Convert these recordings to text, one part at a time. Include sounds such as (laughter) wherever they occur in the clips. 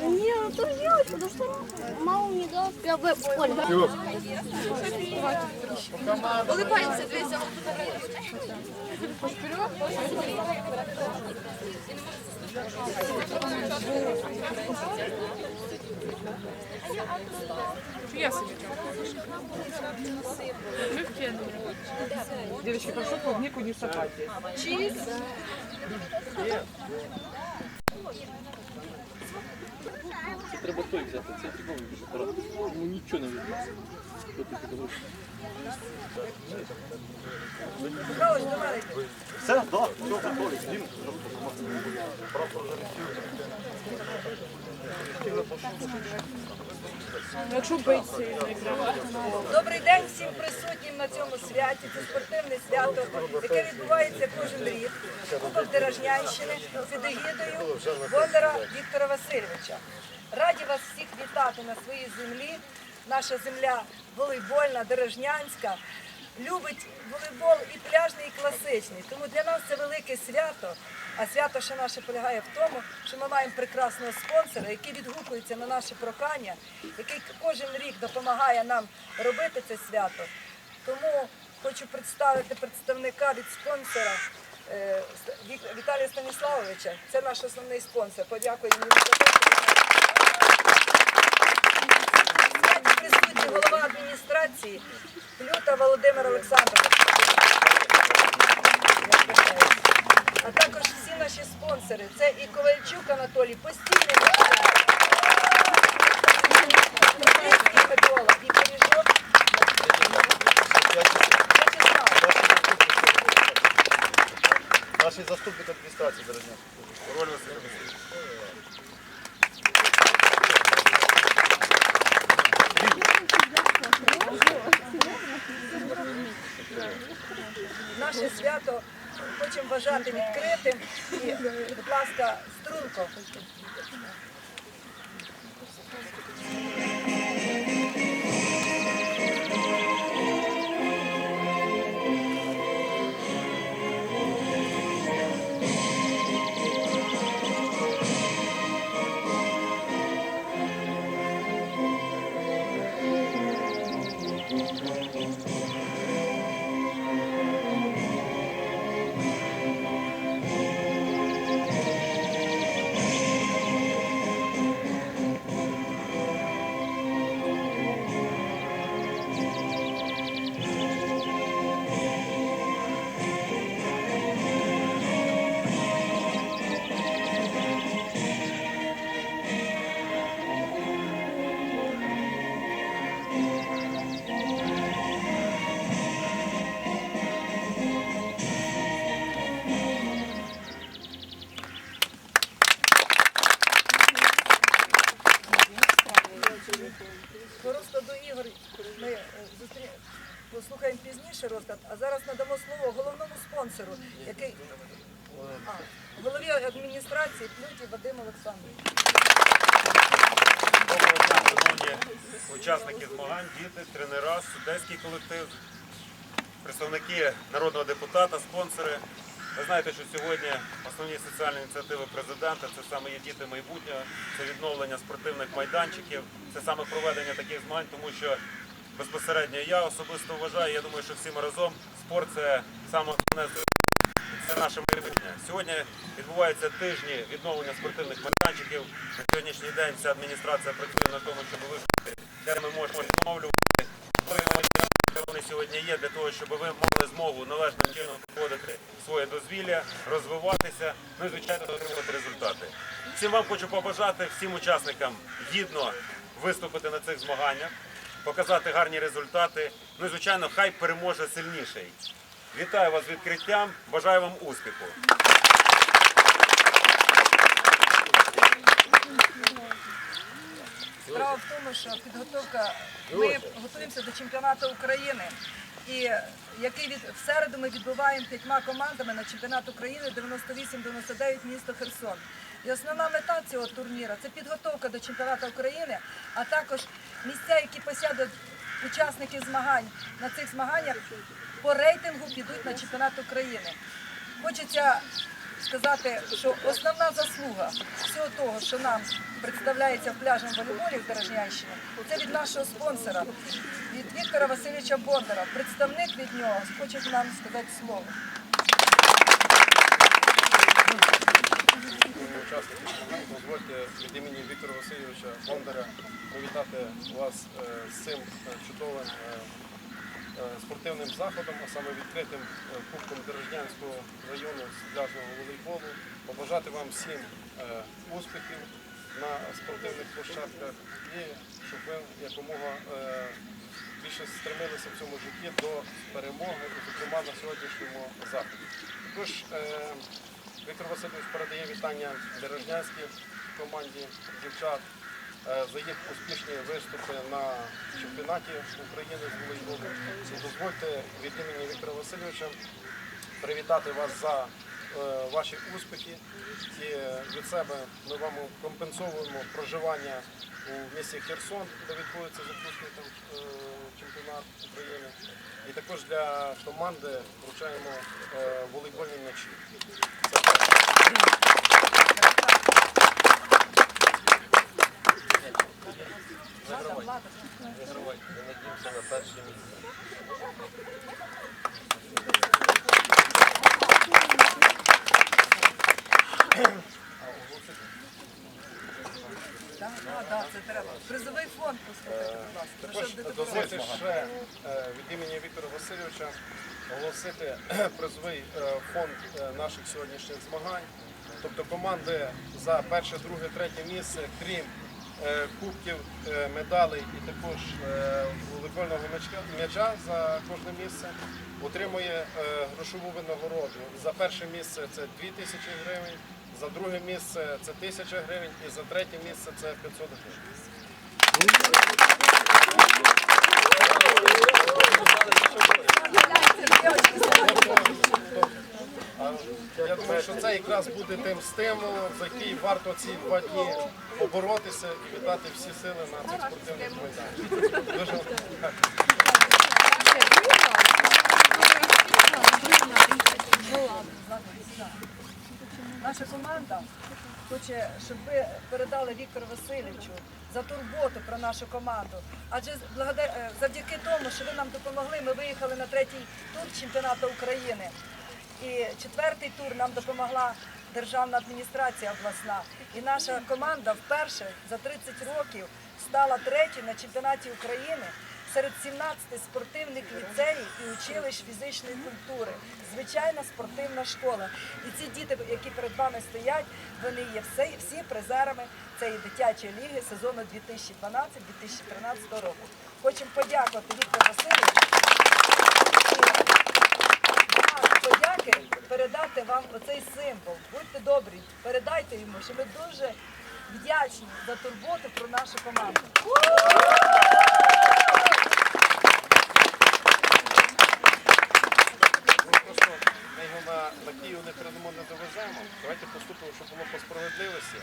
Не, ну то делать, потому что мама не дала. Я бы Ольга. Улыбаємося, дивіться. Я себе Девочки, прошу клубнику не сапайте. Це треба той взяти, це фіговий вже. Ну нічого не видно. Все, так, все готові. Якщо не грати. Добрий день всім присутнім на цьому святі. Це спортивне свято, яке відбувається кожен рік. Кубок Дорожнянщини під егідою Бондаря Віктора Васильовича. Раді вас всіх вітати на своїй землі. Наша земля волейбольна, дорожнянська. Любить волейбол і пляжний, і класичний. Тому для нас це велике свято. А свято ще наше полягає в тому, що ми маємо прекрасного спонсора, який відгукується на наше прохання, який кожен рік допомагає нам робити це свято. Тому хочу представити представника від спонсора е, Віталія Станіславовича. Це наш основний спонсор. Подякуємо йому за те, що він Сьогодні голова адміністрації Люта Володимир Олександрович. А також всі наші спонсори. Це і Ковальчук Анатолій, постійний Петрицький Микола і Пиріжок. Наші заступник адміністрації Дорожня. Наше свято хочемо вважати відкритим. І, будь ласка, струнко. Учасники змагань, діти, тренера, судейський колектив, представники народного депутата, спонсори. Ви знаєте, що сьогодні основні соціальні ініціативи президента це саме є діти майбутнього, це відновлення спортивних майданчиків, це саме проведення таких змагань, тому що безпосередньо я особисто вважаю, я думаю, що всі ми разом спорт це саме основне це наше майбутнє. Сьогодні відбуваються тижні відновлення спортивних майданчиків. На сьогоднішній день вся адміністрація працює на тому, щоб визначити, де ми можемо відновлювати. Вони сьогодні є для того, щоб ви мали змогу належним чином проводити своє дозвілля, розвиватися, ну і звичайно отримувати результати. Всім вам хочу побажати всім учасникам гідно виступити на цих змаганнях, показати гарні результати. Ну і звичайно, хай переможе сильніший. Вітаю вас з відкриттям, бажаю вам успіху. Справа в тому, що підготовка, ми готуємося до чемпіонату України. І який від в середу ми відбуваємо п'ятьма командами на чемпіонат України 98-99 місто Херсон. І основна мета цього турніру це підготовка до чемпіонату України, а також місця, які посядуть учасники змагань на цих змаганнях, по рейтингу підуть на чемпіонат України. Хочеться сказати, що основна заслуга всього того, що нам представляється в пляжному волейболі в Дорожнянщині, це від нашого спонсора, від Віктора Васильовича Бондара. Представник від нього хоче нам сказати слово. Дозвольте від імені Віктора Васильовича Бондаря привітати вас е, з цим е, чудовим е, спортивним заходом, а саме відкритим е, Кубком Дорожнянського району з пляжного волейболу. Побажати вам всім е, успіхів на спортивних площадках і щоб ви якомога е, більше стремилися в цьому житті до перемоги, зокрема на сьогоднішньому заході. Також е, Віктор Васильович передає вітання Дережнянській команді дівчат е, за їх успішні виступи на чемпіонаті України з волейболу. Дозвольте від імені Віктора Васильовича привітати вас за е, ваші успіхи. І е, від себе ми вам компенсовуємо проживання у місті Херсон, де відбудеться запущений там е, чемпіонат України. І також для команди вручаємо е, волейбольні м'ячі. Призовий фонд послухайте, будь дозвольте ще е, від імені Віктора Васильовича оголосити призовий е, фонд е, наших сьогоднішніх змагань. Тобто команди за перше, друге, третє місце, крім е, кубків, е, медалей і також е, волейбольного м'яча- за кожне місце, отримує е, грошову винагороду. За перше місце це 2 тисячі гривень, за друге місце це 1000 гривень і за третє місце це 500 гривень. Я думаю, що це якраз буде тим стимулом, за який варто ці два дні поборотися і віддати всі сили на цих спортивних майданчиках. Дуже вам. Наша команда хоче, щоб ви передали Віктору Васильовичу за турботу про нашу команду. Адже е, завдяки тому, що ви нам допомогли, ми виїхали на третій тур чемпіонату України. І четвертий тур нам допомогла державна адміністрація обласна. І наша команда вперше за 30 років стала третьою на чемпіонаті України серед 17 спортивних ліцеїв і училищ фізичної культури. Звичайна спортивна школа. І ці діти, які перед вами стоять, вони є всі, всі призерами цієї дитячої ліги сезону 2012-2013 року. Хочемо подякувати Віктору Васильовичу. Передати вам оцей символ. Будьте добрі, передайте йому, що ми дуже вдячні за турботу про нашу команду. Ну, ми його на, на не передамо, не довеземо. Давайте поступимо, щоб було по справедливості.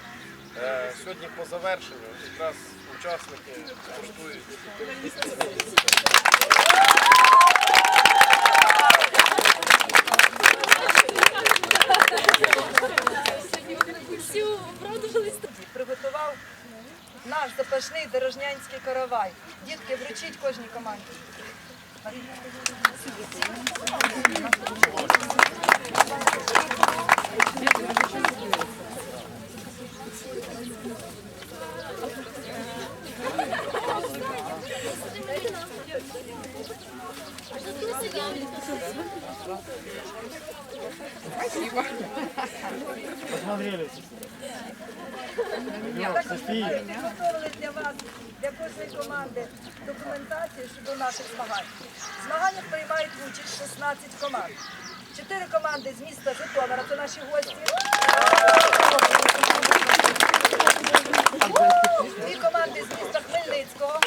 Е, сьогодні по завершенню якраз учасники коштують. наш запашний дорожнянський каравай. Дітки, вручіть кожній команді. Підготовили для вас, для кожної команди документацію щодо наших змагань. В змаганнях приймають участь 16 команд. Чотири команди з міста Житомира, це наші гості. Дві команди з міста Хмельницького.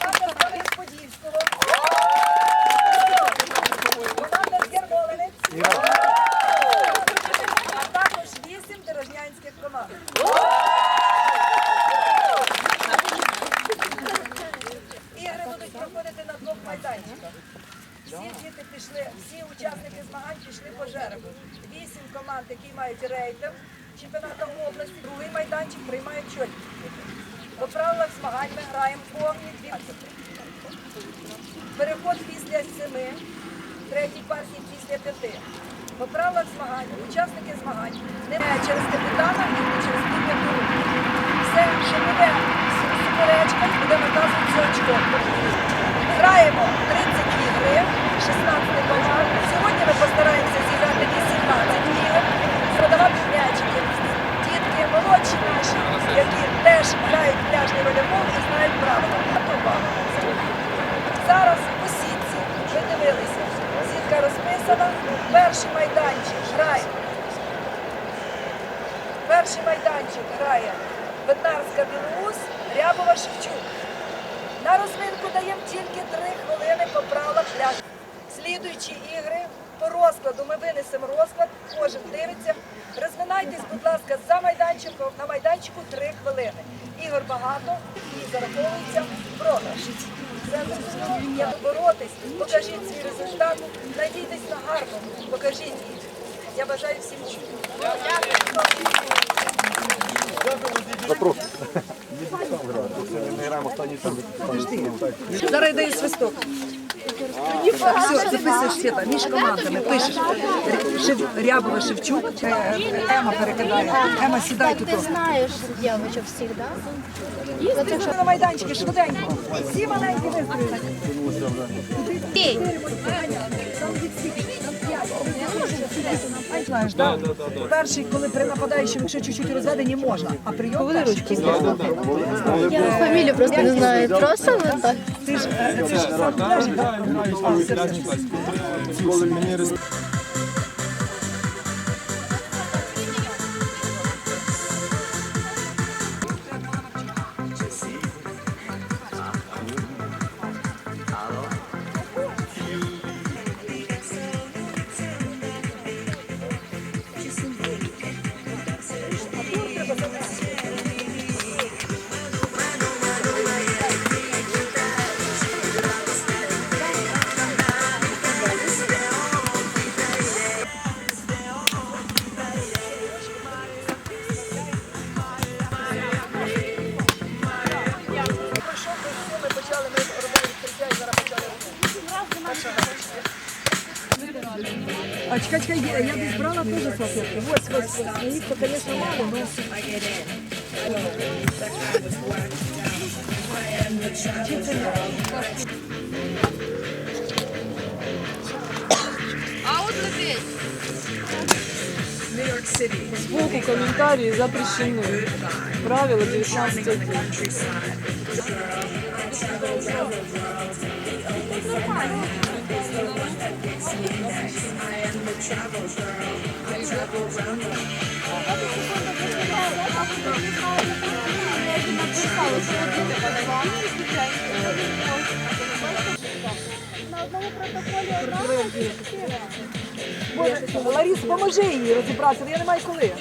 Команда з Кам'янець-Подільського. Команда з Ярмолинець. А також вісім дорожнянських команд. Ігри будуть проходити на двох майданчиках. Всі діти пішли, всі учасники змагань пішли по жеребу. Вісім команд, які мають рейтинг чемпіонату області, другий майданчик приймає чотки. По правилах змагань ми граємо повні 12. Переход після семи, третій партії після п'яти. По правилах змагань, учасники змагань не через капітана і не через підняту руку. Все, що буде суперечка, буде наказуватися очком. Граємо 30 ігри, 16 команд. Сьогодні ми постараємося зіграти 18 ігор, продавати м'ячики. Дітки молодші наші, які теж грають пляжний волейбол і знають правила. Зараз у сітці ви дивилися. Сітка розписана. Перший майданчик грає. Перший майданчик грає Беднарська Білоус, Рябова Шевчук. На розминку даємо тільки 3 хвилини по правилах пляж. Слідуючі ігри по розкладу ми винесемо розклад, кожен дивиться. Розминайтесь, будь ласка, за майданчиком, на майданчику 3 хвилини. Ігор багато і зараховується програш. Зрозуміло. Як боротись, покажіть свій результат, надійтесь на гарному, покажіть їх. Я бажаю всім успіху. Зараз даю свисток. Все, записуєш Света, між командами, пишеш. Шев, Рябова Шевчук, е, Ема перекидає. Ема, сідай тут. Ты знаешь девочек всегда. Ти на майданчики швиденько. Всі маленькі. Знаєш, так? Перший, коли при нападаючому, якщо чуть-чуть розведені, можна. А прийом ручки. Я фамилию просто не знаю. Просто так. Ти ж е, ж сам так? А, все, теж салфетки. Ось, ось, ось. Ну, їх-то, звісно, мало, но... Сбоку комментарии запрещены. Правило 19.1. На одному протоколі одного Боже, Ларіс, поможи їй розібратися, я не маю коли.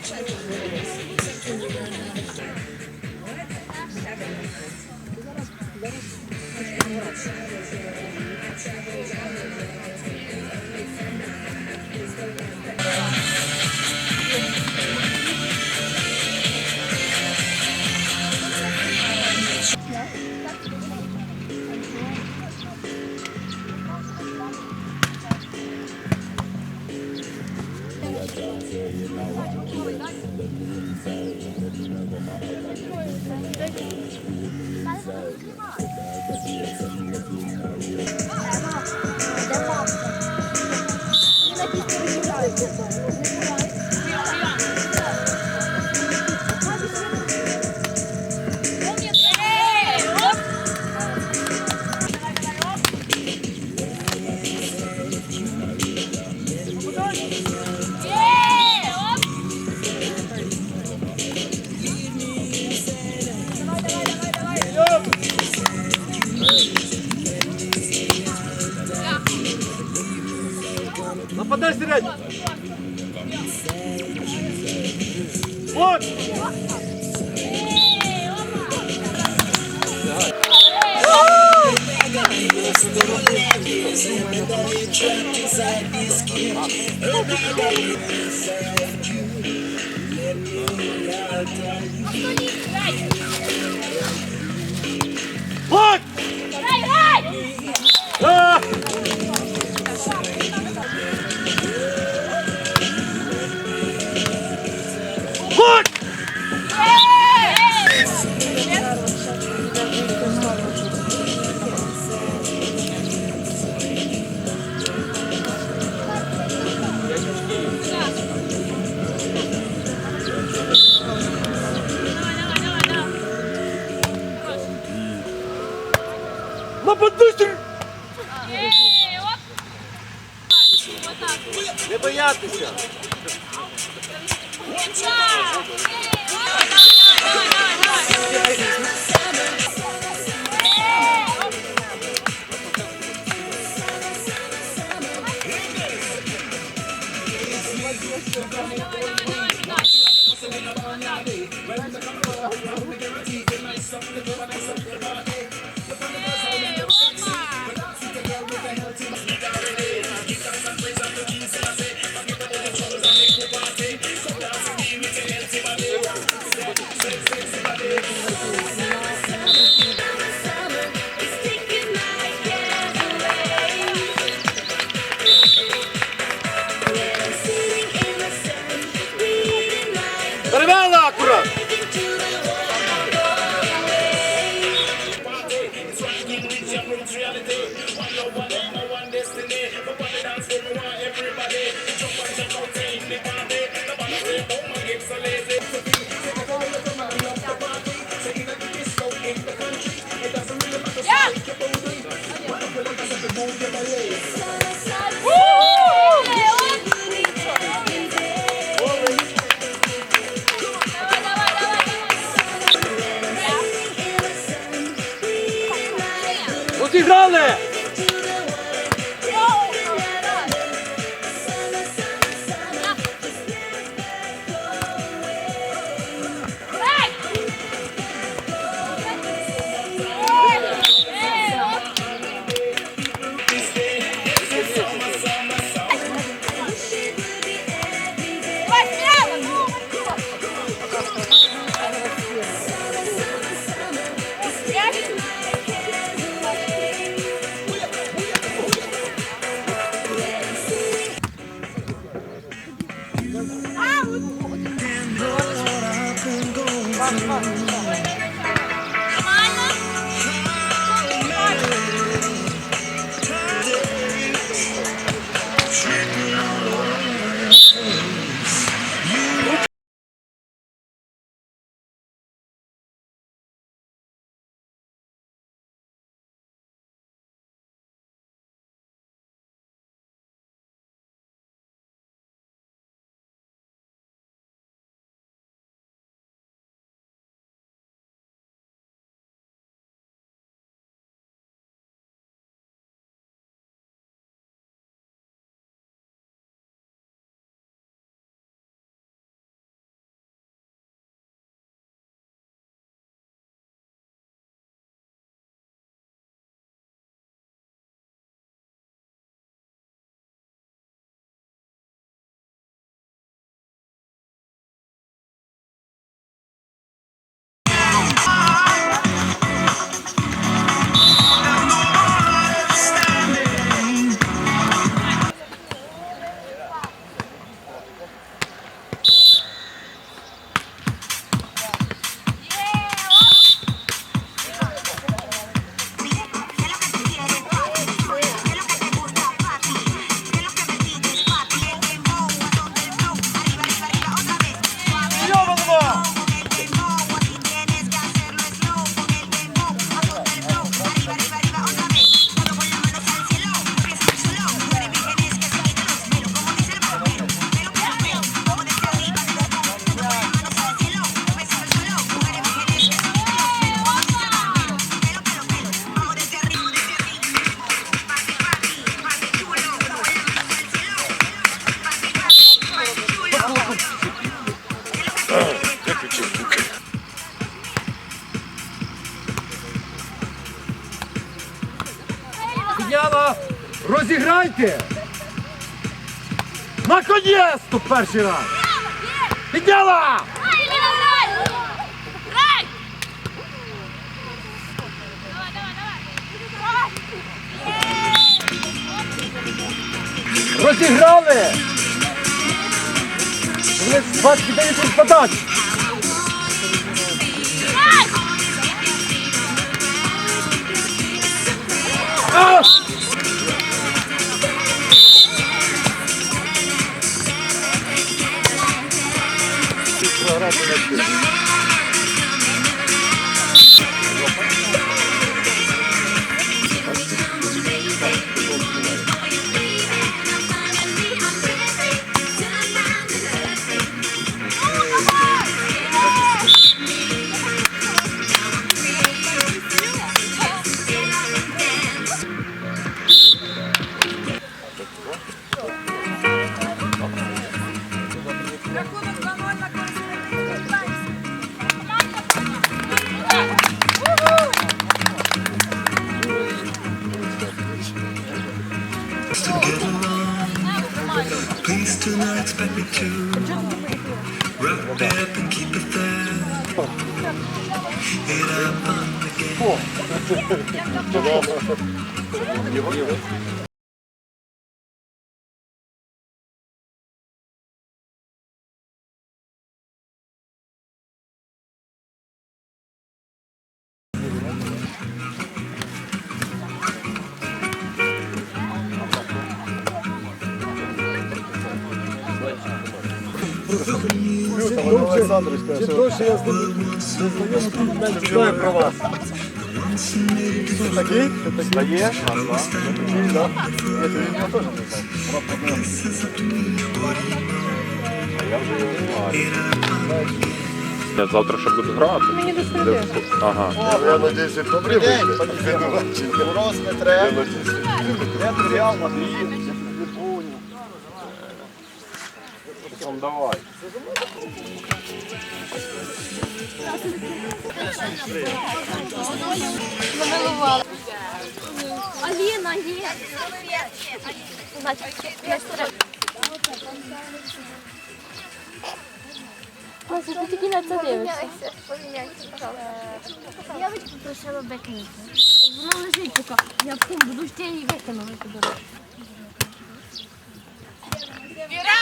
Розіграйте! Наконець-то перший раз! Підняла! Розіграли! Вони 29 подач! А! Do not expect me to wrap it up and keep it there. It up on the game. (laughs) Знаю про вас. Такий? Ага. Такий, да? Я тобі його теж не знаю. Я завтра ще буду грати. Мені до середи. Ага. Я надіюся, добрий день. Мороз не треба. Я Реал Мадрид. Аліна, є. Маша, ти тільки на це дивишся. Я би попросила бекнути. Вона лежить поки. Я потім буду ще її викинули туди. Віра!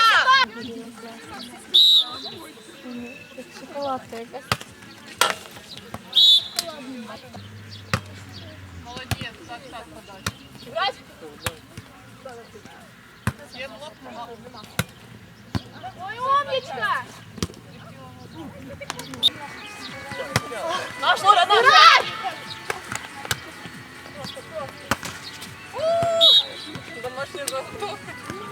Шоколадка якась. Молодець, так, так, подальше. Брать? Є блок, нема. Ой, умничка! Наш Лора, наш! Домашняя заготовка.